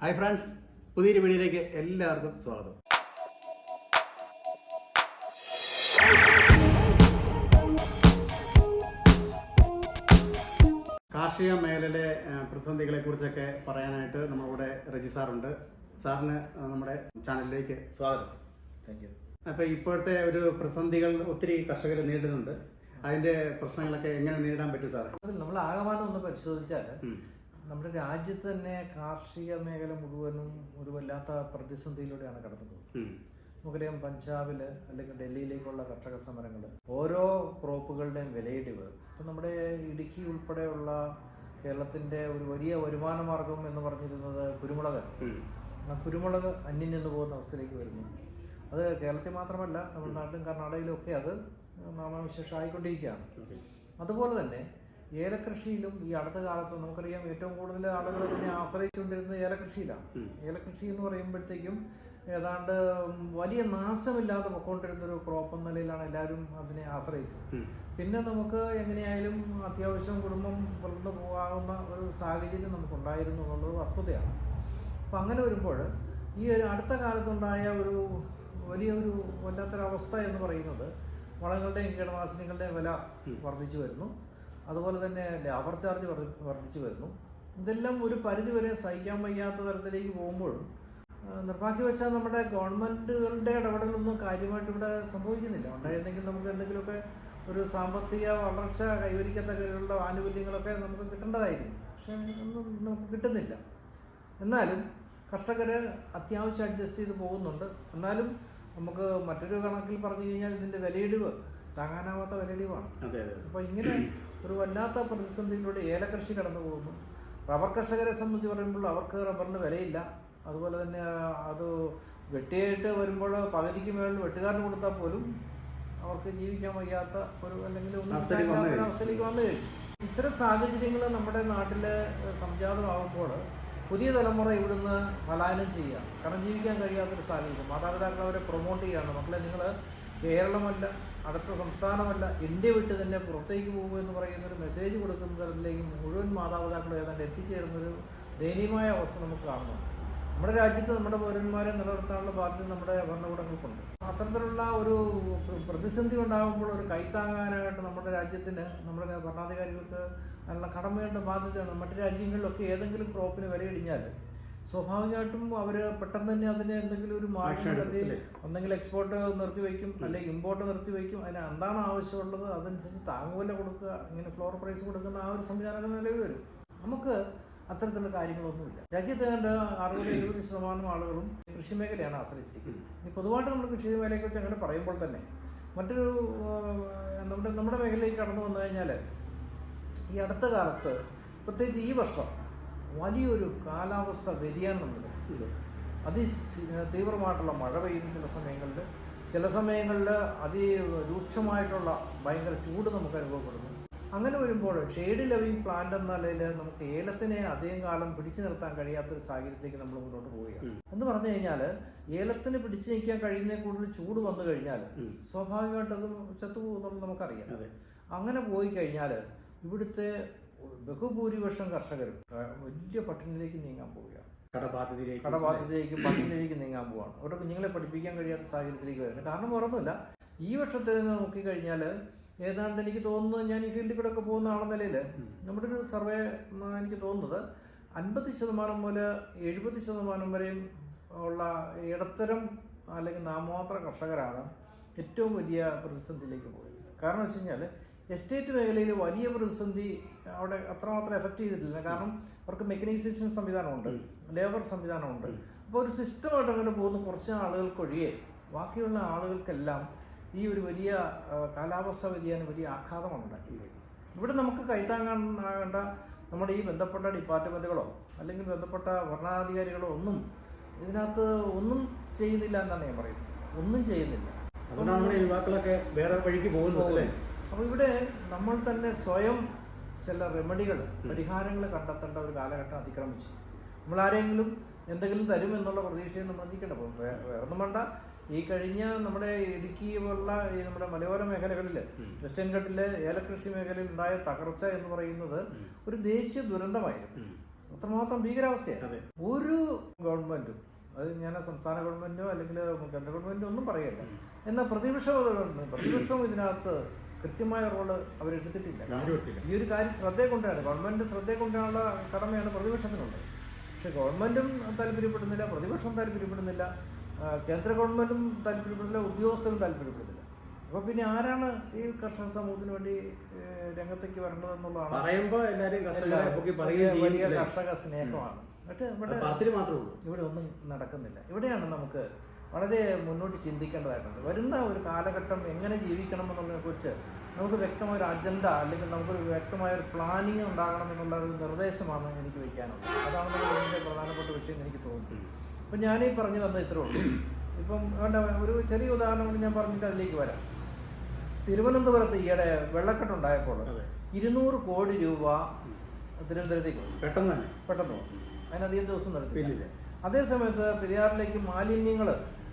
Hi friends പുതിയൊരു വീഡിയോയിലേക്ക് എല്ലാവർക്കും സ്വാഗതം. കാർഷിക മേഖലയിലെ പ്രതിസന്ധികളെ കുറിച്ചൊക്കെ പറയാനായിട്ട് നമ്മളിവിടെ റജി സാറുണ്ട്. സാറിന് നമ്മുടെ ചാനലിലേക്ക് സ്വാഗതം. താങ്ക് യു അപ്പൊ ഇപ്പോഴത്തെ ഒരു പ്രതിസന്ധികൾ ഒത്തിരി കർഷകർ നേരിടുന്നുണ്ട്. അതിന്റെ പ്രശ്നങ്ങളൊക്കെ എങ്ങനെ നേരിടാൻ പറ്റും സാറേ? അതിൽ നമ്മൾ ആകമാനം ഒന്ന് പരിശോധിച്ചാൽ. നമ്മുടെ രാജ്യത്ത് തന്നെ കാർഷിക മേഖല മുഴുവനും ഒരു വല്ലാത്ത പ്രതിസന്ധിയിലൂടെയാണ് കടന്നു പോകുന്നത്. നമുക്കറിയാം പഞ്ചാബിൽ അല്ലെങ്കിൽ ഡൽഹിയിലേക്കുള്ള കർഷക സമരങ്ങൾ ഓരോ ക്രോപ്പുകളുടെയും വിലയിടിവ്. ഇപ്പം നമ്മുടെ ഇടുക്കി ഉൾപ്പെടെയുള്ള കേരളത്തിന്റെ ഒരു വലിയ വരുമാന മാർഗം എന്ന് പറഞ്ഞിരുന്നത് കുരുമുളക്. ആ കുരുമുളക് അന്യം നിന്ന് പോകുന്ന അവസ്ഥയിലേക്ക് വരുന്നു. അത് കേരളത്തിൽ മാത്രമല്ല തമിഴ്നാട്ടിലും കർണാടകയിലും ഒക്കെ അത് നാമവിശേഷമായിക്കൊണ്ടിരിക്കുകയാണ്. അതുപോലെ തന്നെ ഏലകൃഷിയിലും ഈ അടുത്ത കാലത്ത് നമുക്കറിയാം ഏറ്റവും കൂടുതൽ ആളുകൾ പിന്നെ ആശ്രയിച്ചുകൊണ്ടിരുന്നത് ഏലകൃഷിയിലാണ്. ഏലകൃഷി എന്ന് പറയുമ്പോഴത്തേക്കും ഏതാണ്ട് വലിയ നാശമില്ലാതെ പൊക്കോണ്ടിരുന്ന ഒരു ക്രോപ്പ് എന്ന നിലയിലാണ് എല്ലാവരും അതിനെ ആശ്രയിച്ചത്. പിന്നെ നമുക്ക് എങ്ങനെയായാലും അത്യാവശ്യം കുടുംബം വളർന്നു പോകാവുന്ന ഒരു സാഹചര്യം നമുക്കുണ്ടായിരുന്നു എന്നുള്ളത് വസ്തുതയാണ്. അപ്പം അങ്ങനെ വരുമ്പോൾ ഈ ഒരു അടുത്ത കാലത്തുണ്ടായ ഒരു വലിയൊരു വല്ലാത്തൊരവസ്ഥ എന്ന് പറയുന്നത് വളങ്ങളുടെയും കീടനാശിനികളുടെയും വില വർദ്ധിച്ചു വരുന്നു. അതുപോലെ തന്നെ ലേബർ ചാർജ് വർദ്ധിച്ചു വരുന്നു. ഇതെല്ലാം ഒരു പരിധിവരെ സഹിക്കാൻ വയ്യാത്ത തരത്തിലേക്ക് പോകുമ്പോഴും നിർഭാഗ്യവശാൽ നമ്മുടെ ഗവൺമെന്റുകളുടെ ഇടപെടലൊന്നും കാര്യമായിട്ട് ഇവിടെ സംഭവിക്കുന്നില്ല. ഉണ്ടായിരുന്നെങ്കിൽ നമുക്ക് എന്തെങ്കിലുമൊക്കെ ഒരു സാമ്പത്തിക വളർച്ച കൈവരിക്കത്തക്ക ആനുകൂല്യങ്ങളൊക്കെ നമുക്ക് കിട്ടേണ്ടതായിരുന്നു പക്ഷേ ഒന്നും നമുക്ക് കിട്ടുന്നില്ല. എന്നാലും കർഷകർ അത്യാവശ്യം അഡ്ജസ്റ്റ് ചെയ്ത് പോകുന്നുണ്ട്. എന്നാലും നമുക്ക് മറ്റൊരു കണക്കിൽ പറഞ്ഞു കഴിഞ്ഞാൽ ഇതിന്റെ വിലയിടിവ് താങ്ങാനാവാത്ത വിലയിടിവാണ്. അപ്പോൾ ഇങ്ങനെ ഒരു വല്ലാത്ത പ്രതിസന്ധിയിലൂടെ ഏലകൃഷി കടന്നു പോകുന്നു. റബ്ബർ കർഷകരെ സംബന്ധിച്ച് പറയുമ്പോൾ അവർക്ക് റബ്ബറിന് വിലയില്ല. അതുപോലെ തന്നെ അത് വെട്ടിയായിട്ട് വരുമ്പോൾ പകുതിക്ക് മേളിൽ വെട്ടുകാരന് കൊടുത്താൽ പോലും അവർക്ക് ജീവിക്കാൻ വയ്യാത്ത ഒരു അല്ലെങ്കിൽ ഒന്നും അവസ്ഥയിലേക്ക് വന്നു കഴിഞ്ഞു. ഇത്തരം സാഹചര്യങ്ങൾ നമ്മുടെ നാട്ടിൽ സംജാതമാകുമ്പോൾ പുതിയ തലമുറ ഇവിടുന്ന് പലായനം ചെയ്യുക. കാരണം ജീവിക്കാൻ കഴിയാത്തൊരു സാഹചര്യം. മാതാപിതാക്കൾ അവരെ പ്രൊമോട്ട് ചെയ്യുകയാണ്. മക്കളെ നിങ്ങൾ കേരളമല്ല അടുത്ത സംസ്ഥാനമല്ല ഇന്ത്യ വിട്ട് തന്നെ പുറത്തേക്ക് പോകുക എന്ന് പറയുന്ന ഒരു മെസ്സേജ് കൊടുക്കുന്ന തരത്തിലേക്ക് മുഴുവൻ മാതാപിതാക്കളും ഏതാണ്ട് എത്തിച്ചേരുന്നൊരു ദയനീയമായ അവസ്ഥ നമുക്ക് കാണുന്നുണ്ട്. നമ്മുടെ രാജ്യത്ത് നമ്മുടെ പൗരന്മാരെ നിലനിർത്താനുള്ള ബാധ്യത നമ്മുടെ ഭരണകൂടങ്ങൾക്കുണ്ട്. അത്തരത്തിലുള്ള ഒരു പ്ര- പ്രതിസന്ധി ഉണ്ടാകുമ്പോൾ ഒരു കൈത്താങ്ങാനായിട്ട് നമ്മുടെ രാജ്യത്തിന് നമ്മുടെ ഭരണാധികാരികൾക്ക് അതിനുള്ള കടമയുടെ ബാധ്യതയാണ്. മറ്റു രാജ്യങ്ങളിലൊക്കെ ഏതെങ്കിലും ക്രോപ്പിന് വിലയിടിഞ്ഞാൽ സ്വാഭാവികമായിട്ടും അവർ പെട്ടെന്ന് തന്നെ അതിന് എന്തെങ്കിലും ഒരു മാറ്റി ഒന്നെങ്കിൽ എക്സ്പോർട്ട് നിർത്തിവെക്കും അല്ലെങ്കിൽ ഇമ്പോർട്ട് നിർത്തിവെക്കും അതിന് എന്താണ് ആവശ്യമുള്ളത്? അതനുസരിച്ച് താങ്ങുവില കൊടുക്കുക. ഇങ്ങനെ ഫ്ലോർ പ്രൈസ് കൊടുക്കുന്ന ആ ഒരു സംവിധാനം നിലവിൽ വരും. നമുക്ക് അത്തരത്തിലുള്ള കാര്യങ്ങളൊന്നുമില്ല. രാജ്യത്ത് കണ്ട് അറുപത് എഴുപത് ശതമാനം ആളുകളും കൃഷി മേഖലയാണ് ആശ്രയിച്ചിരിക്കുന്നത്. ഇനി പൊതുവായിട്ട് നമ്മൾ കൃഷി മേഖലയെക്കുറിച്ച് അങ്ങനെ പറയുമ്പോൾ തന്നെ മറ്റൊരു നമ്മുടെ നമ്മുടെ മേഖലയിൽ കടന്നു വന്നു കഴിഞ്ഞാൽ ഈ അടുത്ത കാലത്ത് പ്രത്യേകിച്ച് ഈ വർഷം വലിയൊരു കാലാവസ്ഥ വ്യതിയാനം നമ്മൾ അതി തീവ്രമായിട്ടുള്ള മഴ പെയ്യുന്ന ചില സമയങ്ങളിൽ ചില സമയങ്ങളിൽ അതി രൂക്ഷമായിട്ടുള്ള ഭയങ്കര ചൂട് നമുക്ക് അനുഭവപ്പെടുന്നു. അങ്ങനെ വരുമ്പോൾ ഷെയ്ഡ് ലവിങ് പ്ലാന്റ് എന്ന നിലയിൽ നമുക്ക് ഏലത്തിനെ അധികം കാലം പിടിച്ചു നിർത്താൻ കഴിയാത്തൊരു സാഹചര്യത്തിലേക്ക് നമ്മൾ മുന്നോട്ട് പോവുകയാണ്. എന്ന് പറഞ്ഞു കഴിഞ്ഞാൽ ഏലത്തിന് പിടിച്ചു നിൽക്കാൻ കഴിയുന്ന കൂടുതൽ ചൂട് വന്നു കഴിഞ്ഞാൽ. സ്വാഭാവികമായിട്ട് അത് ചത്തുപോകുന്നുള്ളത് നമുക്കറിയാം. അങ്ങനെ പോയി കഴിഞ്ഞാൽ ഇവിടുത്തെ ബഹുഭൂരിപക്ഷം കർഷകരും വലിയ പട്ടിണിയിലേക്ക് നീങ്ങാൻ പോവുകയാണ്. കടബാധ്യതയിലേക്ക് കടബാധ്യതയിലേക്ക് പട്ടിണിയിലേക്ക് നീങ്ങാൻ പോവാണ്. അവരുടെ കുഞ്ഞുങ്ങളെ പഠിപ്പിക്കാൻ കഴിയാത്ത സാഹചര്യത്തിലേക്ക് വരുന്നത്. കാരണം ഉറപ്പില്ല ഈ വർഷത്തിൽ നിന്ന് നോക്കിക്കഴിഞ്ഞാൽ ഏതാണ്ട് എനിക്ക് തോന്നുന്നത് ഞാൻ ഈ ഫീൽഡിൽ കൂടെ ഒക്കെ പോകുന്ന ആളെന്ന നിലയിൽ നമ്മുടെ ഒരു സർവേ എനിക്ക് തോന്നുന്നത് അൻപത് ശതമാനം മുതൽ എഴുപത് ശതമാനം വരെയും ഉള്ള ഇടത്തരം അല്ലെങ്കിൽ നാമമാത്ര കർഷകരാണ് ഏറ്റവും വലിയ പ്രതിസന്ധിയിലേക്ക് പോയത്. കാരണം വെച്ച് കഴിഞ്ഞാൽ എസ്റ്റേറ്റ് മേഖലയിൽ വലിയ പ്രതിസന്ധി അവിടെ അത്രമാത്രം എഫക്റ്റ് ചെയ്തിട്ടില്ല. കാരണം അവർക്ക് മെക്കനൈസേഷൻ സംവിധാനമുണ്ട് ലേബർ സംവിധാനമുണ്ട്. അപ്പോൾ ഒരു സിസ്റ്റമായിട്ട് അങ്ങനെ പോകുന്ന കുറച്ച് ആളുകൾക്കൊഴികെ ബാക്കിയുള്ള ആളുകൾക്കെല്ലാം ഈ ഒരു വലിയ കാലാവസ്ഥ വ്യതിയാനം വലിയ ആഘാതമാണ് ഉണ്ടാക്കിയത് ഇവിടെ നമുക്ക് കൈത്താങ്ങാൻ ആകേണ്ട നമ്മുടെ ഈ ബന്ധപ്പെട്ട ഡിപ്പാർട്ട്മെന്റുകളോ അല്ലെങ്കിൽ ബന്ധപ്പെട്ട ഭരണാധികാരികളോ ഒന്നും ഇതിനകത്ത് ഒന്നും ചെയ്യുന്നില്ല എന്നാണ് ഞാൻ പറയുന്നത്. ഒന്നും ചെയ്യുന്നില്ല. അതുകൊണ്ടാണ് യുവാക്കളൊക്കെ വേറെ വഴിക്ക് പോകുന്നത് അപ്പോൾ ഇവിടെ നമ്മൾ തന്നെ സ്വയം ചില റെമഡികൾ പരിഹാരങ്ങൾ കണ്ടെത്തേണ്ട ഒരു കാലഘട്ടം അതിക്രമിച്ചു. നമ്മൾ ആരെങ്കിലും എന്തെങ്കിലും തരും എന്നുള്ള പ്രതീക്ഷയിൽ നമ്മൾ നിൽക്കേണ്ട. വേറൊന്നും വേണ്ട. ഈ കഴിഞ്ഞ നമ്മുടെ ഇടുക്കി പോലുള്ള ഈ നമ്മുടെ മലയോര മേഖലകളിൽ. വെസ്റ്റേൺ ഘട്ടിലെ ഏലകൃഷി മേഖലയിൽ ഉണ്ടായ തകർച്ച എന്ന് പറയുന്നത് ഒരു ദേശീയ ദുരന്തമായിരുന്നു. അത്രമാത്രം ഭീകരാവസ്ഥയാണ് ഒരു ഗവൺമെന്റും അത് ഞാൻ സംസ്ഥാന ഗവൺമെന്റോ അല്ലെങ്കിൽ കേന്ദ്ര ഗവൺമെന്റോ ഒന്നും പറയല്ല. എന്നാൽ പ്രതിപക്ഷം പ്രതിപക്ഷവും ഇതിനകത്ത് കൃത്യമായ റോൾ അവരെടുത്തിട്ടില്ല ഈ ഒരു കാര്യം ശ്രദ്ധയെ കൊണ്ടാണ് ഗവൺമെന്റ് ശ്രദ്ധയെ കൊണ്ടുള്ള കടമയാണ് പ്രതിപക്ഷത്തിനുള്ളത്. പക്ഷെ ഗവൺമെന്റും താല്പര്യപ്പെടുന്നില്ല പ്രതിപക്ഷം താല്പര്യപ്പെടുന്നില്ല കേന്ദ്ര ഗവൺമെന്റും താല്പര്യപ്പെടുന്നില്ല ഉദ്യോഗസ്ഥരും താല്പര്യപ്പെടുന്നില്ല. അപ്പൊ പിന്നെ ആരാണ് ഈ കർഷക സമൂഹത്തിന് വേണ്ടി രംഗത്തേക്ക് എല്ലാ- പൊക്കി വലിയ? കർഷക സ്നേഹമാണ്. ഇവിടെ ഒന്നും നടക്കുന്നില്ല. ഇവിടെയാണ് നമുക്ക് വളരെ മുന്നോട്ട് ചിന്തിക്കേണ്ടതായിട്ടുണ്ട്. വരുന്ന ഒരു കാലഘട്ടം എങ്ങനെ ജീവിക്കണം എന്നുള്ളതിനെക്കുറിച്ച് നമുക്ക് വ്യക്തമായ ഒരു അജണ്ട അല്ലെങ്കിൽ നമുക്കൊരു വ്യക്തമായ ഒരു പ്ലാനിങ് ഉണ്ടാകണം എന്നുള്ള ഒരു നിർദ്ദേശമാണ് എനിക്ക് വയ്ക്കാനുള്ളത് അതാണ് നമ്മുടെ ഇതിന്റെ പ്രധാനപ്പെട്ട വിഷയം എനിക്ക് തോന്നുന്നു അപ്പം ഞാനീ പറഞ്ഞു വന്നത് ഇത്രേ ഉള്ളൂ. ഇപ്പം വേണ്ട ഒരു ചെറിയ ഉദാഹരണം കൊണ്ട് ഞാൻ പറഞ്ഞിട്ട് അതിലേക്ക് വരാം. തിരുവനന്തപുരത്ത് ഈയിടെ വെള്ളക്കെട്ടുണ്ടായപ്പോൾ ഉണ്ടായപ്പോൾ ഇരുന്നൂറ് കോടി രൂപ തിരുവനന്തപുരത്തേക്ക് വന്നു. പെട്ടെന്ന് പെട്ടെന്ന് അതിനധികം ദിവസം നടത്തി അതേസമയത്ത് അതേ സമയത്ത് പെരിയാറിലേക്ക് മാലിന്യങ്ങൾ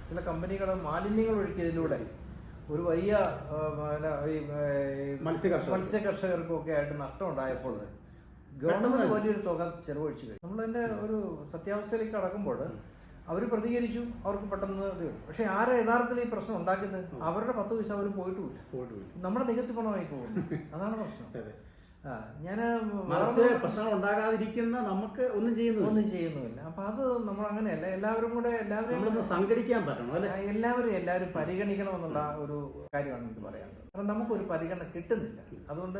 ചില കമ്പനികൾ മാലിന്യങ്ങൾ ഒഴുക്കിയതിലൂടെ ഒരു വലിയ ഈ, മത്സ്യ കർഷകർ. മത്സ്യ കർഷകർക്കും ഒക്കെ ആയിട്ട് നഷ്ടം ഉണ്ടായപ്പോൾ ഗവൺമെന്റ് വലിയൊരു തുക ചെലവഴിച്ചു കഴിഞ്ഞു. നമ്മളതിന്റെ ഒരു സത്യാവസ്ഥയിലേക്ക് കടക്കുമ്പോൾ അവർ പ്രതികരിച്ചു അവർക്ക് പെട്ടെന്ന് ഇത്. പക്ഷെ ആരാ യഥാർത്ഥത്തിൽ ഈ പ്രശ്നം ഉണ്ടാക്കുന്നത്? അവരുടെ പത്ത് പൈസ അവർ പോയിട്ടുമില്ല. പോയിട്ടുമില്ല. നമ്മുടെ നികത്തി പണമായി പോകുന്നു. അതാണ് പ്രശ്നം. ഞാൻ പ്രശ്നങ്ങൾ ഉണ്ടാകാതിരിക്കുന്ന നമുക്ക് ഒന്നും ചെയ്യുന്നു ഒന്നും ചെയ്യുന്നുമില്ല. അപ്പൊ അത് നമ്മൾ അങ്ങനെയല്ല എല്ലാവരും കൂടെ എല്ലാവരും സംഘടിക്കാൻ പറ്റണം അല്ലെ? എല്ലാവരും എല്ലാവരും പരിഗണിക്കണമെന്നുള്ള ഒരു കാര്യമാണ് എനിക്ക് പറയാനുള്ളത്. കാരണം നമുക്കൊരു പരിഗണന കിട്ടുന്നില്ല. അതുകൊണ്ട്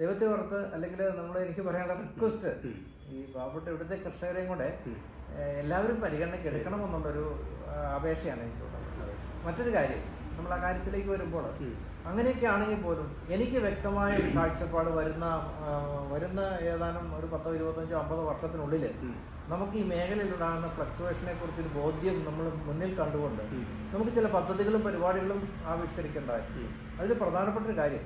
ദൈവത്തെ ഓർത്ത് അല്ലെങ്കിൽ നമ്മൾ എനിക്ക് പറയാനുള്ള റിക്വസ്റ്റ് ഈ പാവപ്പെട്ട ഇവിടുത്തെ കർഷകരെയും കൂടെ എല്ലാവരും പരിഗണനയ്ക്ക് എടുക്കണമെന്നുള്ളൊരു അപേക്ഷയാണ് എനിക്ക് മറ്റൊരു കാര്യം നമ്മൾ ആ കാര്യത്തിലേക്ക് വരുമ്പോൾ അങ്ങനെയൊക്കെ ആണെങ്കിൽ പോലും എനിക്ക് വ്യക്തമായ ഒരു കാഴ്ചപ്പാട് വരുന്ന വരുന്ന ഏതാനും ഒരു പത്തോ ഇരുപത്തഞ്ചോ അമ്പതോ വർഷത്തിനുള്ളിൽ നമുക്ക് ഈ മേഖലയിൽ ഉണ്ടാകുന്ന ഫ്ലക്സുവേഷനെ കുറിച്ചൊരു ബോധ്യം നമ്മൾ മുന്നിൽ കണ്ടുകൊണ്ട് നമുക്ക് ചില പദ്ധതികളും പരിപാടികളും ആവിഷ്കരിക്കേണ്ടതായി അതിൽ പ്രധാനപ്പെട്ട ഒരു കാര്യം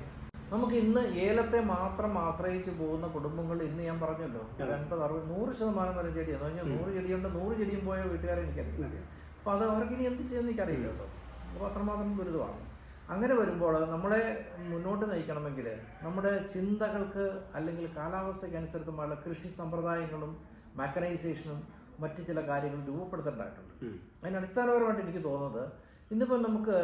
നമുക്ക് ഇന്ന് ഏലത്തെ മാത്രം ആശ്രയിച്ച് പോകുന്ന കുടുംബങ്ങൾ ഇന്ന് ഞാൻ പറഞ്ഞല്ലോ ഒരു അൻപത് അറുപത് നൂറ് ശതമാനം വരെ ചെടി എന്ന് പറഞ്ഞാൽ നൂറ് ചെടിയുണ്ട് നൂറ് ചെടിയും പോയ വീട്ടുകാരെ എനിക്കറിയില്ല അപ്പോൾ അത് അവർക്ക് ഇനി എന്ത് ചെയ്യുമെന്ന് എനിക്കറിയില്ല കേട്ടോ. അപ്പോൾ അത്രമാത്രം ദുരിതമാണ് അങ്ങനെ വരുമ്പോൾ നമ്മളെ മുന്നോട്ട് നയിക്കണമെങ്കിൽ നമ്മുടെ ചിന്തകൾക്ക് അല്ലെങ്കിൽ കാലാവസ്ഥയ്ക്ക് അനുസൃതമായുള്ള കൃഷി സമ്പ്രദായങ്ങളും മെക്കനൈസേഷനും മറ്റു ചില കാര്യങ്ങളും രൂപപ്പെടുത്തേണ്ടതായിട്ടുണ്ട്. അതിന് അടിസ്ഥാനപരമായിട്ട് എനിക്ക് തോന്നുന്നത് ഇന്നിപ്പോൾ നമുക്ക്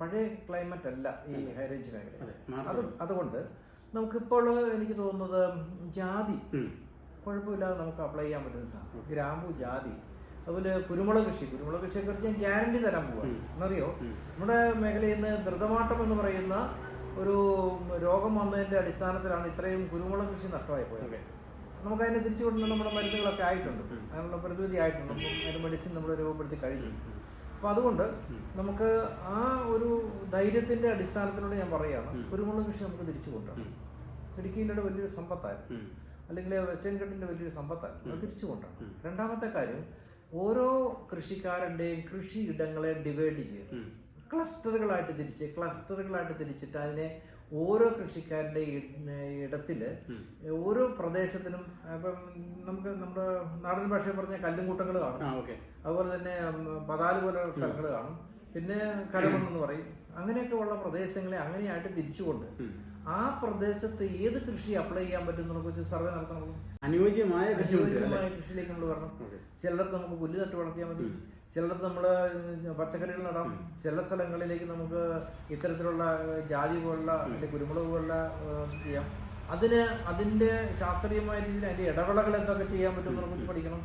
പഴയ ക്ലൈമറ്റ് അല്ല ഈ ഹൈറേഞ്ച് മേഖല അതെ, അത് അതുകൊണ്ട് നമുക്കിപ്പോൾ എനിക്ക് തോന്നുന്നത് ജാതി കുഴപ്പമില്ലാതെ നമുക്ക് അപ്ലൈ ചെയ്യാൻ പറ്റുന്ന സാധനം. ഗ്രാമ്പു ജാതി അതുപോലെ കുരുമുളക് കൃഷി കുരുമുളക് കൃഷിയെ കുറിച്ച് ഞാൻ ഗ്യാരണ്ടി തരാൻ പോവാണ് എന്നറിയോ നമ്മുടെ മേഖലയിൽ നിന്ന് ധൃതമാട്ടം എന്ന് പറയുന്ന ഒരു രോഗം വന്നതിന്റെ അടിസ്ഥാനത്തിലാണ് ഇത്രയും കുരുമുളക് കൃഷി നഷ്ടമായി പോയത്. നമുക്ക് അതിനെ തിരിച്ചു കൊണ്ടുവന്ന നമ്മുടെ മരുന്നുകളൊക്കെ ആയിട്ടുണ്ട്. അതിനുള്ള പ്രതിവിധി ആയിട്ടുണ്ട്. അതിന് മെഡിസിൻ നമ്മൾ രൂപപ്പെടുത്തി കഴിഞ്ഞു. അപ്പൊ അതുകൊണ്ട് നമുക്ക് ആ ഒരു ധൈര്യത്തിന്റെ അടിസ്ഥാനത്തിലൂടെ ഞാൻ പറയുകയാണ് കുരുമുളക് കൃഷി നമുക്ക് തിരിച്ചു കൊണ്ടുവരണം. ഇടുക്കിയിലൂടെ വലിയൊരു സമ്പത്തായിരുന്നു. അല്ലെങ്കിൽ വെസ്റ്റേൺ ഘട്ടിന്റെ വലിയൊരു സമ്പത്തായിരുന്നു. അത് തിരിച്ചു കൊണ്ടുവരണം. രണ്ടാമത്തെ കാര്യം ഓരോ കൃഷിക്കാരന്റെയും കൃഷിയിടങ്ങളെ ഡിവൈഡ് ചെയ്യുക ക്ലസ്റ്ററുകളായിട്ട് തിരിച്ച് ക്ലസ്റ്ററുകളായിട്ട് തിരിച്ചിട്ട് അതിനെ ഓരോ കൃഷിക്കാരുടെ ഇടത്തിൽ ഓരോ പ്രദേശത്തിനും ഇപ്പം നമുക്ക് നമ്മുടെ നാടൻ ഭാഷയിൽ പറഞ്ഞ കല്ലുംകൂട്ടങ്ങൾ കാണും. അതുപോലെ തന്നെ പതാൽ പോലെയുള്ള സ്ഥലങ്ങൾ കാണും. പിന്നെ കരമെന്ന് പറയും. അങ്ങനെയൊക്കെ ഉള്ള പ്രദേശങ്ങളെ അങ്ങനെയായിട്ട് തിരിച്ചുകൊണ്ട് ആ പ്രദേശത്ത് ഏത് കൃഷി അപ്ലൈ ചെയ്യാൻ പറ്റും കുറച്ച് കുറിച്ച് സർവേ നടത്തണം. അനുയോജ്യമായ അനുയോജ്യമായ കൃഷിയിലേക്ക് നമ്മൾ വരണം. ചിലർക്ക് നമുക്ക് പുല്ല് നട്ട് വളർത്തിയാൽ മതി. ചിലടത്ത് നമ്മൾ പച്ചക്കറികൾ നടാം. ചില സ്ഥലങ്ങളിലേക്ക് നമുക്ക് ഇത്തരത്തിലുള്ള ജാതി പോലുള്ള അല്ലെങ്കിൽ കുരുമുളക് പോലുള്ള ചെയ്യാം. അതിന് അതിന്റെ ശാസ്ത്രീയമായ രീതിയിൽ അതിന്റെ ഇടവേളകൾ എന്തൊക്കെ ചെയ്യാൻ പറ്റുമെന്ന് കുറിച്ച് പഠിക്കണം.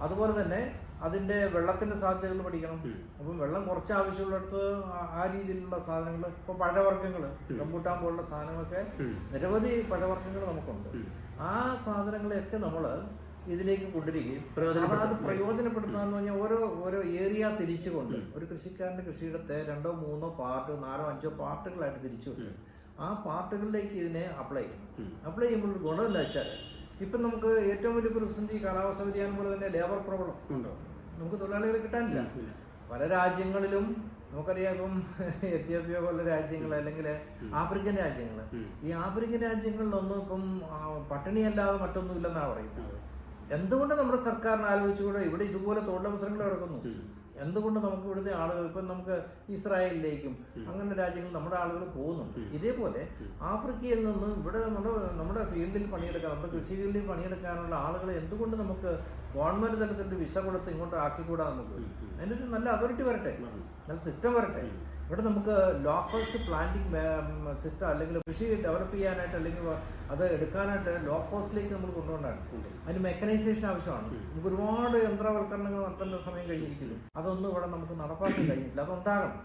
അതുപോലെ തന്നെ അതിന്റെ വെള്ളത്തിന്റെ സാധ്യതകൾ പഠിക്കണം. അപ്പം വെള്ളം കുറച്ച് ആവശ്യമുള്ളിടത്ത് ആ- രീതിയിലുള്ള സാധനങ്ങൾ ഇപ്പോൾ പഴവർഗങ്ങൾ റംബൂട്ടാൻ പോലുള്ള സാധനങ്ങളൊക്കെ. നിരവധി പഴവർഗങ്ങൾ നമുക്കുണ്ട്. ആ സാധനങ്ങളെയൊക്കെ നമ്മൾ ഇതിലേക്ക് കൊണ്ടിരിക്കുകയും. അത് പ്രയോജനപ്പെടുത്തുക എന്ന് പറഞ്ഞാൽ ഓരോ ഓരോ ഏരിയ തിരിച്ചുകൊണ്ട് ഒരു കൃഷിക്കാരന്റെ കൃഷിയിടത്തെ രണ്ടോ മൂന്നോ പാർട്ട് നാലോ അഞ്ചോ പാർട്ടുകളായിട്ട് തിരിച്ചുകൊണ്ട് ആ പാർട്ടുകളിലേക്ക് ഇതിനെ അപ്ലൈ ചെയ്യണം. അപ്ലൈ ചെയ്യുമ്പോൾ ഗുണമില്ല വെച്ചാൽ. ഇപ്പം നമുക്ക് ഏറ്റവും വലിയ പ്രതിസന്ധി കാലാവസ്ഥ വ്യതിയാനം പോലെ തന്നെ ലേബർ പ്രോബ്ലം ഉണ്ടോ? നമുക്ക് തൊഴിലാളികളെ കിട്ടാനില്ല. പല രാജ്യങ്ങളിലും നമുക്കറിയാം ഇപ്പം എത്യോപ്യ പോലുള്ള രാജ്യങ്ങൾ അല്ലെങ്കിൽ ആഫ്രിക്കൻ രാജ്യങ്ങൾ. ഈ ആഫ്രിക്കൻ രാജ്യങ്ങളിലൊന്നും ഇപ്പം പട്ടിണിയല്ലാതെ മറ്റൊന്നും ഇല്ലെന്നാണ് പറയുന്നത്. എന്തുകൊണ്ട് നമ്മുടെ സർക്കാരിന് ആലോചിച്ചുകൂടെ? ഇവിടെ ഇതുപോലെ തൊഴിലവസരങ്ങൾ കിടക്കുന്നു. എന്തുകൊണ്ട് നമുക്ക് ഇവിടുത്തെ ആളുകൾ ഇപ്പം നമുക്ക് ഇസ്രായേലിലേക്കും അങ്ങനെ രാജ്യങ്ങൾ നമ്മുടെ ആളുകൾ പോകുന്നുണ്ട്. ഇതേപോലെ ആഫ്രിക്കയിൽ നിന്ന് ഇവിടെ നമ്മുടെ നമ്മുടെ ഫീൽഡിൽ പണിയെടുക്കാൻ നമ്മുടെ കൃഷി ഫീൽഡിൽ പണിയെടുക്കാനുള്ള ആളുകളെ എന്തുകൊണ്ട് നമുക്ക് ഗവൺമെന്റ് തലത്തിൽ വിസ കൊടുത്ത് ഇങ്ങോട്ട് ആക്കിക്കൂടാ നമുക്ക് അതിനൊരു നല്ല അതോറിറ്റി വരട്ടെ. നല്ല സിസ്റ്റം വരട്ടെ. ഇവിടെ നമുക്ക് ലോ കോസ്റ്റ് പ്ലാന്റിംഗ് സിസ്റ്റം അല്ലെങ്കിൽ കൃഷി ഡെവലപ്പ് ചെയ്യാനായിട്ട് അല്ലെങ്കിൽ അത് എടുക്കാനായിട്ട് ലോ കോസ്റ്റിലേക്ക് നമ്മൾ കൊണ്ടുപോകേണ്ടതാണ് അതിന് മെക്കനൈസേഷൻ ആവശ്യമാണ്. നമുക്ക് ഒരുപാട് യന്ത്രവൽക്കരണങ്ങൾ നടത്തേണ്ട സമയം കഴിഞ്ഞിരിക്കുന്നു. അതൊന്നും ഇവിടെ നമുക്ക് നടപ്പാക്കാൻ കഴിഞ്ഞിട്ടില്ല അതുണ്ടാകണം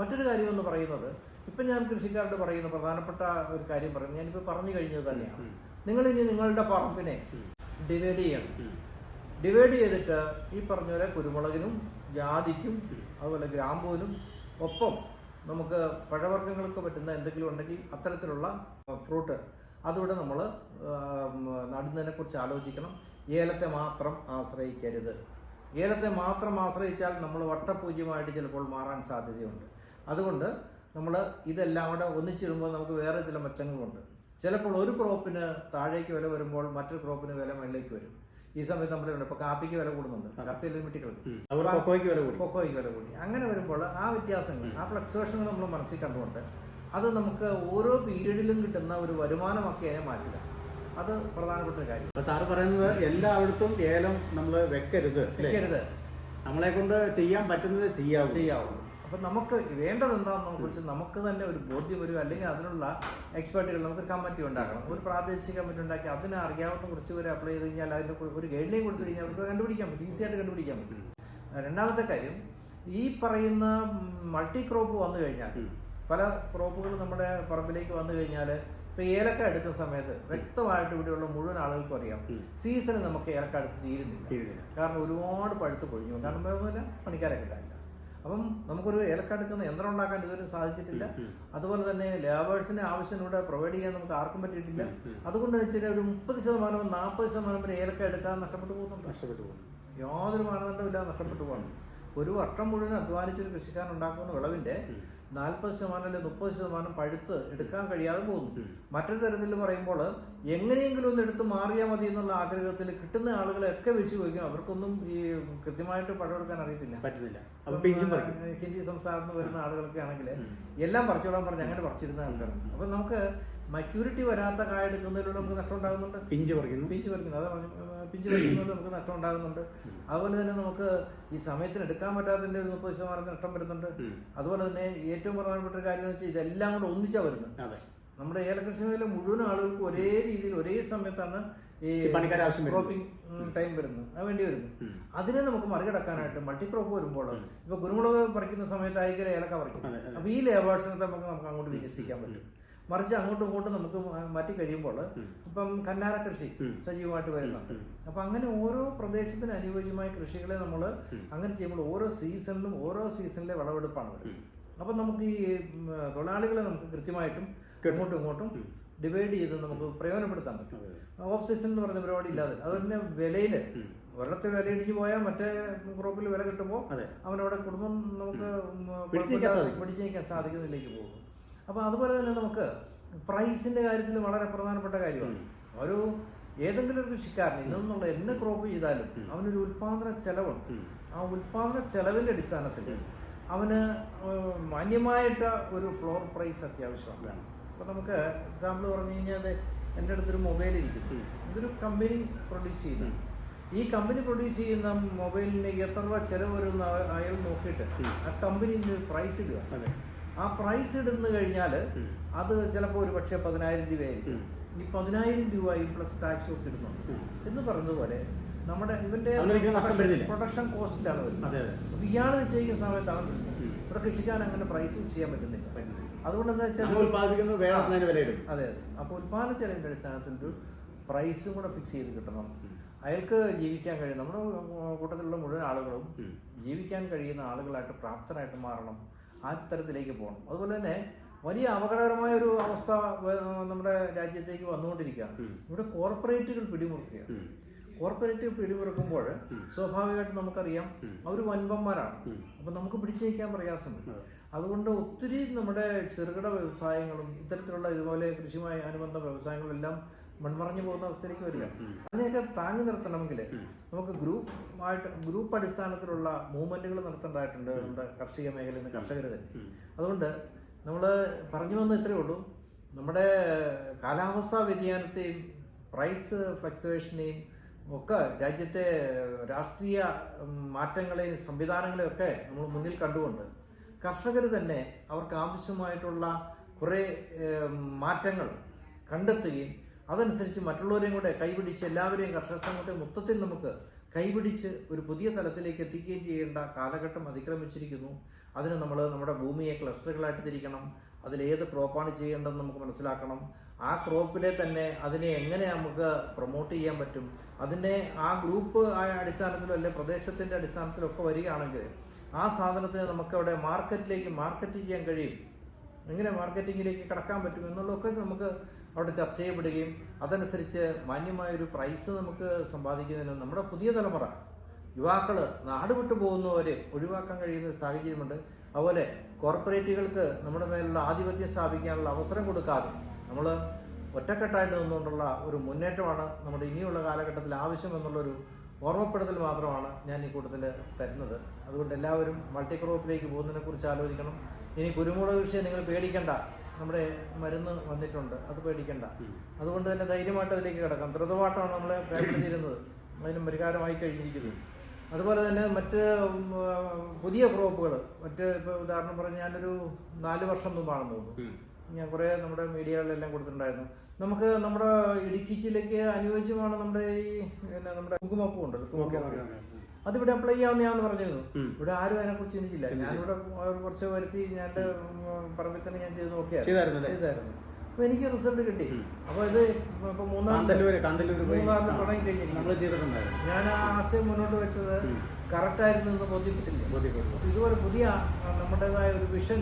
മറ്റൊരു കാര്യം എന്ന് പറയുന്നത് ഇപ്പം ഞാൻ കൃഷിക്കാരോട് പറയുന്ന പ്രധാനപ്പെട്ട ഒരു കാര്യം പറയുന്നത് ഞാനിപ്പോൾ പറഞ്ഞു കഴിഞ്ഞത് തന്നെയാണ്. നിങ്ങൾ ഇനി നിങ്ങളുടെ പറമ്പിനെ ഡിവൈഡ് ചെയ്യണം. ഡിവൈഡ് ചെയ്തിട്ട് ഈ പറഞ്ഞ പോലെ കുരുമുളകിനും ജാതിക്കും അതുപോലെ ഗ്രാമ്പൂവിനും ഒപ്പം നമുക്ക് പഴവർഗങ്ങൾക്ക് പറ്റുന്ന എന്തെങ്കിലും ഉണ്ടെങ്കിൽ അത്തരത്തിലുള്ള ഫ്രൂട്ട് അതുകൂടെ നമ്മൾ നടുന്നതിനെ കുറിച്ച് ആലോചിക്കണം. ഏലത്തെ മാത്രം ആശ്രയിക്കരുത്. ഏലത്തെ മാത്രം ആശ്രയിച്ചാൽ നമ്മൾ വട്ടപൂജ്യമായിട്ട് ചിലപ്പോൾ മാറാൻ സാധ്യതയുണ്ട്. അതുകൊണ്ട് നമ്മൾ ഇതെല്ലാം കൂടെ ഒന്നിച്ചിടുമ്പോൾ നമുക്ക് വേറെ ചില മെച്ചങ്ങളുണ്ട്. ചിലപ്പോൾ ഒരു ക്രോപ്പിന് താഴേക്ക് വില വരുമ്പോൾ മറ്റൊരു ക്രോപ്പിന് വില മുകളിലേക്ക് വരും. ഈ സമയത്ത് നമ്മുടെ ഉണ്ട് ഇപ്പോൾ കാപ്പിക്ക് വില കൂടുന്നുണ്ട്. കാപ്പി ലിമിറ്റ് കൊക്കോയ്ക്ക് വില കൂടി. കൊക്കോയ്ക്ക് വില കൂടി. അങ്ങനെ വരുമ്പോൾ ആ വ്യത്യാസങ്ങൾ ആ ഫ്ലക്സുവേഷനുകൾ നമ്മൾ മനസ്സിൽ കണ്ടുകൊണ്ട് അത് നമുക്ക് ഓരോ പീരീഡിലും കിട്ടുന്ന ഒരു വരുമാനമൊക്കെ അതിനെ മാറ്റുക അത് പ്രധാനപ്പെട്ട ഒരു കാര്യം. സാർ സാറ് പറയുന്നത് എല്ലായിടത്തും ഏലം നമ്മൾ വെക്കരുത് വെക്കരുത്. നമ്മളെ കൊണ്ട് ചെയ്യാൻ പറ്റുന്നത് ചെയ്യാവൂ. ചെയ്യാവുള്ളൂ അപ്പം നമുക്ക് വേണ്ടത് എന്താണെന്ന് കുറിച്ച് നമുക്ക് തന്നെ ഒരു ബോധ്യം വരും അല്ലെങ്കിൽ അതിനുള്ള എക്സ്പേർട്ടുകൾ നമുക്ക് കമ്മിറ്റി ഉണ്ടാക്കണം. ഒരു പ്രാദേശിക കമ്മിറ്റി ഉണ്ടാക്കി അതിനെ അറിയാവുന്ന കുറച്ച് പേര് അപ്ലൈ ചെയ്ത് കഴിഞ്ഞാൽ അതിന് ഒരു ഗൈഡ് ലൈൻ കൊടുത്തു കഴിഞ്ഞാൽ അവർക്ക് കണ്ടുപിടിക്കാൻ പറ്റും ഈസി ആയിട്ട് കണ്ടുപിടിക്കാൻ പറ്റും. രണ്ടാമത്തെ കാര്യം ഈ പറയുന്ന മൾട്ടി ക്രോപ്പ് വന്നു കഴിഞ്ഞാൽ പല ക്രോപ്പുകൾ നമ്മുടെ പറമ്പിലേക്ക് വന്നു കഴിഞ്ഞാൽ ഇപ്പൊ ഏലക്ക എടുക്കുന്ന സമയത്ത് വ്യക്തമായിട്ട് ഇവിടെയുള്ള മുഴുവൻ ആളുകൾക്കും അറിയാം സീസണിൽ നമുക്ക് ഏലക്ക എടുത്ത് തീരുന്നില്ല. കാരണം ഒരുപാട് പഴുത്ത് പൊഴിഞ്ഞു. കാരണം പണിക്കാരൊക്കെ ഉണ്ടായില്ല അപ്പം നമുക്കൊരു ഏലക്ക എടുക്കുന്ന യന്ത്രം ഉണ്ടാക്കാൻ ഇതുവരെ സാധിച്ചിട്ടില്ല. അതുപോലെ തന്നെ ലേബേഴ്സിന് ആവശ്യം ഇവിടെ പ്രൊവൈഡ് ചെയ്യാൻ നമുക്ക് ആർക്കും പറ്റിയിട്ടില്ല. അതുകൊണ്ട് വെച്ചാൽ ഒരു മുപ്പത് ശതമാനം നാൽപ്പത് ശതമാനം വരെ ഏലക്ക എടുക്കാൻ നഷ്ടപ്പെട്ടു പോകുന്നുണ്ട്. നഷ്ടപ്പെട്ടു പോകുന്നു യാതൊരു മാനദണ്ഡമില്ലാതെ നഷ്ടപ്പെട്ടു പോകുന്നു ഒരു വർഷം മുഴുവൻ അധ്വാനിച്ചൊരു കൃഷിക്കാരൻ ഉണ്ടാക്കുന്ന വിളവിന്റെ നാൽപ്പത് ശതമാനം അല്ലെങ്കിൽ മുപ്പത് ശതമാനം പഴുത്ത് എടുക്കാൻ കഴിയാതെ പോകുന്നു മറ്റൊരു തരത്തിൽ പറയുമ്പോൾ എങ്ങനെയെങ്കിലും ഒന്ന് എടുത്ത് മാറിയാൽ മതി എന്നുള്ള ആഗ്രഹത്തിൽ കിട്ടുന്ന ആളുകളെയൊക്കെ വെച്ച് വയ്ക്കും അവർക്കൊന്നും ഈ കൃത്യമായിട്ട് പഴമെടുക്കാൻ അറിയത്തില്ല. പറ്റത്തില്ല. ഹിന്ദി സംസ്ഥാനത്ത് വരുന്ന ആളുകളൊക്കെ ആണെങ്കിൽ എല്ലാം പറിച്ചോളാൻ പറഞ്ഞ് അങ്ങനെ പറിച്ചിരുന്ന ആൾക്കാരാണ് അപ്പം നമുക്ക് മച്യൂരിറ്റി വരാത്ത കായ എടുക്കുന്നതിലൂടെ നമുക്ക് നഷ്ടം ഉണ്ടാകുന്നുണ്ട്. പിഞ്ച് പറിക്കുന്നു. പിഞ്ച് പറിക്കുന്നു. അതാ പിഞ്ച് വയ്ക്കുന്നത് നമുക്ക് നഷ്ടം ഉണ്ടാകുന്നുണ്ട് അതുപോലെ തന്നെ നമുക്ക് ഈ സമയത്തിന് എടുക്കാൻ പറ്റാത്തതിന്റെ ഒരു മുപ്പത് ശതമാനം നഷ്ടം വരുന്നുണ്ട്. അതുപോലെ തന്നെ ഏറ്റവും പ്രധാനപ്പെട്ട ഒരു കാര്യം എന്ന് വെച്ചാൽ ഇതെല്ലാം കൂടെ ഒന്നിച്ചാ വരുന്നത്. നമ്മുടെ ഏലകൃഷി മേഖല മുഴുവൻ ആളുകൾക്ക് ഒരേ രീതിയിൽ ഒരേ സമയത്താണ് ഈ ക്രോപ്പിംഗ് ടൈം വരുന്നത്. അത് വേണ്ടി വരുന്നത്. അതിനെ നമുക്ക് മറികടക്കാനായിട്ട് മൾട്ടി ക്രോപ്പ് വരുമ്പോൾ ഇപ്പൊ കുരുമുളക് പറിക്കുന്ന സമയത്ത് ആയിരിക്കും ഏലക്ക പറിക്കുന്നത്. അപ്പൊ ഈ ലേബേഴ്സിനെ നമുക്ക് നമുക്ക് അങ്ങോട്ട് വിന്യസിക്കാൻ പറ്റും. മറിച്ച് അങ്ങോട്ടും ഇങ്ങോട്ടും നമുക്ക് മാറ്റി കഴിയുമ്പോൾ ഇപ്പം കന്നാര കൃഷി സജീവമായിട്ട് വരുന്നുണ്ട് അപ്പൊ അങ്ങനെ ഓരോ പ്രദേശത്തിന് അനുയോജ്യമായ കൃഷികളെ നമ്മൾ അങ്ങനെ ചെയ്യുമ്പോൾ ഓരോ സീസണിലും ഓരോ സീസണിലെ വിളവെടുപ്പാണ് വരുന്നത്. അപ്പൊ നമുക്ക് ഈ തൊഴിലാളികളെ നമുക്ക് കൃത്യമായിട്ടും അങ്ങോട്ടും ഇങ്ങോട്ടും ഡിവൈഡ് ചെയ്ത് നമുക്ക് പ്രയോജനപ്പെടുത്താൻ പറ്റും. ഓഫ് സീസൺ എന്ന് പറഞ്ഞ പരിപാടി ഇല്ലാതെ. അതുപോലെ തന്നെ വിലയിൽ ഒരിടത്ത് വില ഇടിഞ്ഞു പോയാൽ മറ്റേ ക്രോപ്പിൽ വില കിട്ടുമ്പോൾ അവനവിടെ കുടുംബം നമുക്ക്. പിടിച്ചു നിൽക്കാൻ സാധിക്കുന്നതിലേക്ക് പോകും. അപ്പോൾ അതുപോലെ തന്നെ നമുക്ക് പ്രൈസിന്റെ കാര്യത്തിൽ വളരെ പ്രധാനപ്പെട്ട കാര്യമാണ്. ഒരു ഏതെങ്കിലും ഒരു കൃഷിക്കാരൻ ഇന്നുള്ള എന്നെ ക്രോപ്പ് ചെയ്താലും അവനൊരു ഉൽപാദന ചെലവുണ്ട്. ആ ഉൽപാദന ചെലവിന്റെ അടിസ്ഥാനത്തിൽ അവന് മാന്യമായിട്ട് ഒരു ഫ്ലോർ പ്രൈസ് അത്യാവശ്യമാണ്. അപ്പോൾ നമുക്ക് എക്സാമ്പിൾ പറഞ്ഞു കഴിഞ്ഞാൽ അത് എന്റെ അടുത്തൊരു മൊബൈൽ ഇരിക്കുന്നു. ഇതൊരു കമ്പനി പ്രൊഡ്യൂസ് ചെയ്യുന്നു. ഈ കമ്പനി പ്രൊഡ്യൂസ് ചെയ്യുന്ന മൊബൈലിന് എത്ര രൂപ ചെലവ് വരുന്ന അയാൾ നോക്കിയിട്ട് ആ കമ്പനി പ്രൈസ് ഇടുക. ആ പ്രൈസ് ഇടുന്നു കഴിഞ്ഞാൽ അത് ചിലപ്പോൾ ഒരു പക്ഷേ പതിനായിരം രൂപയായിരിക്കും. ഈ പതിനായിരം രൂപയും പ്ലസ് ടാക്സ് ഒക്കെ ഇടുന്നുണ്ട്. എന്ന് പറഞ്ഞതുപോലെ നമ്മുടെ ഇവന്റെ. പ്രൊഡക്ഷൻ കോസ്റ്റിലാണ് വരുന്നത്. അപ്പൊ ഇയാൾ നിശ്ചയിക്കുന്ന സമയത്താണ് വരുന്നത്. ഇവിടെ കൃഷിക്കാരൻ അങ്ങനെ പ്രൈസ് ചെയ്യാൻ പറ്റുന്നില്ല. അതുകൊണ്ട് എന്താ വെച്ചാൽ ഉൽപ്പാദിപ്പിക്കുന്നത് അതെ അതെ. അപ്പോൾ ഉത്പാദന ചെലവിന്റെ അടിസ്ഥാനത്തിൽ ഒരു പ്രൈസും കൂടെ ഫിക്സ് ചെയ്ത് കിട്ടണം. അയാൾക്ക് ജീവിക്കാൻ കഴിയും. നമ്മുടെ കൂട്ടത്തിലുള്ള മുഴുവൻ ആളുകളും ജീവിക്കാൻ കഴിയുന്ന ആളുകളായിട്ട് പ്രാപ്തരായിട്ട് മാറണം. ആ തരത്തിലേക്ക് പോകണം. അതുപോലെ തന്നെ വലിയ അപകടകരമായ ഒരു അവസ്ഥ നമ്മുടെ രാജ്യത്തേക്ക് വന്നുകൊണ്ടിരിക്കുകയാണ്. ഇവിടെ കോർപ്പറേറ്റുകൾ പിടിമുറുക്കുകയാണ്. കോർപ്പറേറ്റ് പിടിമുറുക്കുമ്പോൾ സ്വാഭാവികമായിട്ട് നമുക്കറിയാം അവർ വൻപന്മാരാണ് അപ്പൊ അപ്പം നമുക്ക് പിടിച്ചേക്കാൻ പ്രയാസമുണ്ട് അതുകൊണ്ട് ഒത്തിരി നമ്മുടെ ചെറുകിട വ്യവസായങ്ങളും ഇത്തരത്തിലുള്ള ഇതുപോലെ കൃഷിയുമായി അനുബന്ധ വ്യവസായങ്ങളെല്ലാം മൺമറഞ്ഞു പോകുന്ന അവസ്ഥയിലേക്ക് വരിക. അതിനെയൊക്കെ താങ്ങി നിർത്തണമെങ്കിൽ നമുക്ക് ഗ്രൂപ്പ് ആയിട്ട് ഗ്രൂപ്പ് അടിസ്ഥാനത്തിലുള്ള മൂവ്മെന്റുകൾ നടത്തേണ്ടതായിട്ടുണ്ട് നമ്മുടെ കാർഷിക മേഖലയിൽ നിന്ന് കർഷകർ തന്നെ. അതുകൊണ്ട് നമ്മൾ പറഞ്ഞു വന്ന ഇത്രയേ ഉള്ളൂ. നമ്മുടെ കാലാവസ്ഥാ വ്യതിയാനത്തെയും പ്രൈസ് ഫ്ലക്സുവേഷനെയും ഒക്കെ രാജ്യത്തെ രാഷ്ട്രീയ മാറ്റങ്ങളെയും സംവിധാനങ്ങളെയും ഒക്കെ നമ്മൾ മുന്നിൽ കണ്ടുകൊണ്ട് കർഷകർ തന്നെ അവർക്ക് ആവശ്യമായിട്ടുള്ള കുറേ മാറ്റങ്ങൾ കണ്ടെത്തുകയും അതനുസരിച്ച് മറ്റുള്ളവരെയും കൂടെ കൈപിടിച്ച് എല്ലാവരെയും കർഷക സമൂഹത്തെ മൊത്തത്തിൽ നമുക്ക് കൈപിടിച്ച് ഒരു പുതിയ തലത്തിലേക്ക് എത്തിക്കുകയും ചെയ്യേണ്ട കാലഘട്ടം അതിക്രമിച്ചിരിക്കുന്നു. അതിന് നമ്മൾ നമ്മുടെ ഭൂമിയെ ക്ലസ്റ്ററുകളായിട്ട് തിരിക്കണം. അതിലേത് ക്രോപ്പാണ് ചെയ്യേണ്ടതെന്ന് നമുക്ക് മനസ്സിലാക്കണം. ആ ക്രോപ്പിലെ തന്നെ അതിനെ എങ്ങനെ നമുക്ക് പ്രൊമോട്ട് ചെയ്യാൻ പറ്റും? അതിനെ ആ ഗ്രൂപ്പ് അടിസ്ഥാനത്തിലോ അല്ലെ പ്രദേശത്തിന്റെ അടിസ്ഥാനത്തിലോ ഒക്കെ വരികയാണെങ്കിൽ ആ സാധനത്തിന് നമുക്ക് അവിടെ മാർക്കറ്റിലേക്ക് മാർക്കറ്റ് ചെയ്യാൻ കഴിയും. എങ്ങനെ മാർക്കറ്റിങ്ങിലേക്ക് കടക്കാൻ പറ്റും എന്നുള്ളതൊക്കെ നമുക്ക് അവിടെ ചർച്ച ചെയ്യപ്പെടുകയും അതനുസരിച്ച് മാന്യമായൊരു പ്രൈസ് നമുക്ക് സമ്പാദിക്കുന്നതിന് നമ്മുടെ പുതിയ തലമുറ യുവാക്കൾ നാട് വിട്ടു പോകുന്നവരെ ഒഴിവാക്കാൻ കഴിയുന്ന സാഹചര്യമുണ്ട്. അതുപോലെ കോർപ്പറേറ്റുകൾക്ക് നമ്മുടെ മേലുള്ള ആധിപത്യം സ്ഥാപിക്കാനുള്ള അവസരം കൊടുക്കാതെ നമ്മൾ ഒറ്റക്കെട്ടായിട്ട് നിന്നുകൊണ്ടുള്ള ഒരു മുന്നേറ്റമാണ് നമ്മുടെ ഇനിയുള്ള കാലഘട്ടത്തിൽ ആവശ്യമെന്നുള്ളൊരു ഓർമ്മപ്പെടുത്തൽ മാത്രമാണ് ഞാൻ ഈ കൂട്ടത്തിൽ തരുന്നത്. അതുകൊണ്ട് എല്ലാവരും മൾട്ടി ക്രോപ്പിലേക്ക് പോകുന്നതിനെക്കുറിച്ച് ആലോചിക്കണം. ഇനി കുരുമുളക് വിഷയം നിങ്ങൾ പേടിക്കണ്ട. നമ്മുടെ മരുന്ന് വന്നിട്ടുണ്ട്. അത് പേടിക്കണ്ട. അതുകൊണ്ട് തന്നെ ധൈര്യമായിട്ട് അതിലേക്ക് കിടക്കാം. ദ്രുതപാട്ടമാണ് നമ്മളെ പേടിച്ചിരുന്നത് അതിന് പരിഹാരമായി കഴിഞ്ഞിരിക്കുന്നത് അതുപോലെ തന്നെ മറ്റ് പുതിയ ക്രോപ്പുകൾ മറ്റ് ഇപ്പോൾ ഉദാഹരണം പറഞ്ഞാൽ ഞാനൊരു നാല് വർഷം മുമ്പാണെന്ന് തോന്നുന്നു. ഞാൻ കുറേ നമ്മുടെ മീഡിയകളിലെല്ലാം കൊടുത്തിട്ടുണ്ടായിരുന്നു. നമുക്ക് നമ്മുടെ ഇടുക്കി ജില്ലയ്ക്ക് അനുയോജ്യമാണ് നമ്മുടെ ഈ പിന്നെ നമ്മുടെ കുങ്കുമപ്പൂ. ഉണ്ടല്ലോ കുങ്കുമപ്പൂ അതിവിടെ അപ്ലൈ ചെയ്യാവുന്നതാണെന്ന് പറഞ്ഞിരുന്നു. ഇവിടെ ആരും അതിനെ കുറിച്ച് ചിന്തിച്ചില്ല. ഞാനിവിടെ കുറച്ച് വരുത്തി ഞാൻ പറമ്പിൽ തന്നെ ഞാൻ ചെയ്ത് നോക്കിയായിരുന്നു. ചെയ്തായിരുന്നു അപ്പൊ എനിക്ക് റിസൾട്ട് കിട്ടി. അപ്പൊ ഇത് ഇപ്പൊ മൂന്നാം മൂന്നാറിന് തുടങ്ങി കഴിഞ്ഞിരിക്കുന്നു ഞാൻ ആ ആശയം മുന്നോട്ട് വെച്ചത് ഉം. കറക്റ്റ് ആയിരുന്നു എന്ന് ബോധ്യപ്പെട്ടില്ല. ഇതുപോലെ പുതിയ നമ്മുടേതായ ഒരു വിഷൻ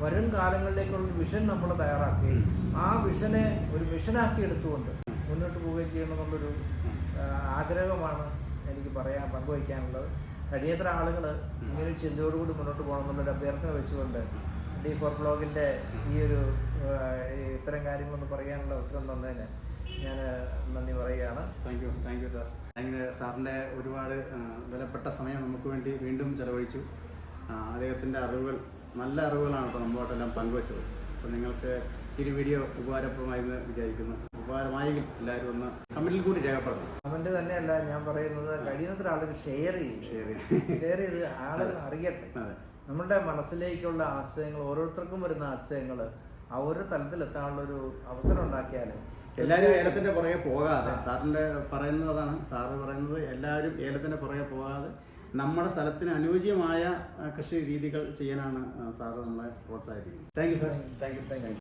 വരും കാലങ്ങളിലേക്കുള്ള ഒരു വിഷൻ നമ്മൾ തയ്യാറാക്കുകയും ആ വിഷനെ ഒരു മിഷനാക്കി എടുത്തുകൊണ്ട് മുന്നോട്ട് പോവുകയും ചെയ്യണം എന്നുള്ളൊരു ആ, ആഗ്രഹമാണ്. എനിക്ക് പറയാൻ പങ്കുവയ്ക്കാനുള്ളത്. കഴിയത്ര ആളുകൾ ഇങ്ങനെ ചിന്തയോടുകൂടി മുന്നോട്ട് പോകണം എന്നുള്ളൊരു അഭ്യർത്ഥന വെച്ചുകൊണ്ട് ഡി ഫോർ ബ്ലോഗിന്റെ ഈ ഒരു ഇത്തരം കാര്യങ്ങളൊന്ന് പറയാനുള്ള അവസരം തന്നതിന് ഞാൻ നന്ദി പറയുകയാണ്. Thank you thank you sir. അങ്ങനെ സാറിന്റെ ഒരുപാട് വിലപ്പെട്ട സമയം നമുക്ക് വേണ്ടി വീണ്ടും ചെലവഴിച്ചു. അദ്ദേഹത്തിന്റെ അറിവുകൾ നല്ല അറിവുകളാണ് ഇപ്പോൾ നമ്മളോട്ടെല്ലാം പങ്കുവച്ചത്. അപ്പോൾ നിങ്ങൾക്ക് ഈ വീഡിയോ ഉപകാരപ്രദമായെന്ന് വിചാരിക്കുന്നു. ഉപകാരമായെങ്കിൽ എല്ലാവരും ഒന്ന് കമന്റിൽ കൂടി രേഖപ്പെടണം കമന്റ് തന്നെയല്ല ഞാൻ പറയുന്നത് കഴിയുന്നത്ര ആളുകൾ ഷെയർ ചെയ്യും. ഷെയർ ചെയ്ത് ആളുകൾ അറിയട്ടെ. നമ്മുടെ മനസ്സിലേക്കുള്ള ആശയങ്ങൾ ഓരോരുത്തർക്കും വരുന്ന ആശയങ്ങൾ ആ ഒരു തലത്തിലെത്താനുള്ള ഒരു അവസരം ഉണ്ടാക്കിയാൽ എല്ലാവരും ഏലത്തിന്റെ പുറകെ പോകാതെ സാറിന്റെ പറയുന്നത് അതാണ്. സാറ് പറയുന്നത് എല്ലാവരും ഏലത്തിന്റെ പുറകെ പോകാതെ നമ്മുടെ സ്ഥലത്തിന് അനുയോജ്യമായ കൃഷി രീതികൾ ചെയ്യാനാണ് സാറ് നമ്മളെ പ്രോത്സാഹിപ്പിക്കുന്നത്. Thank you sir thank you thank you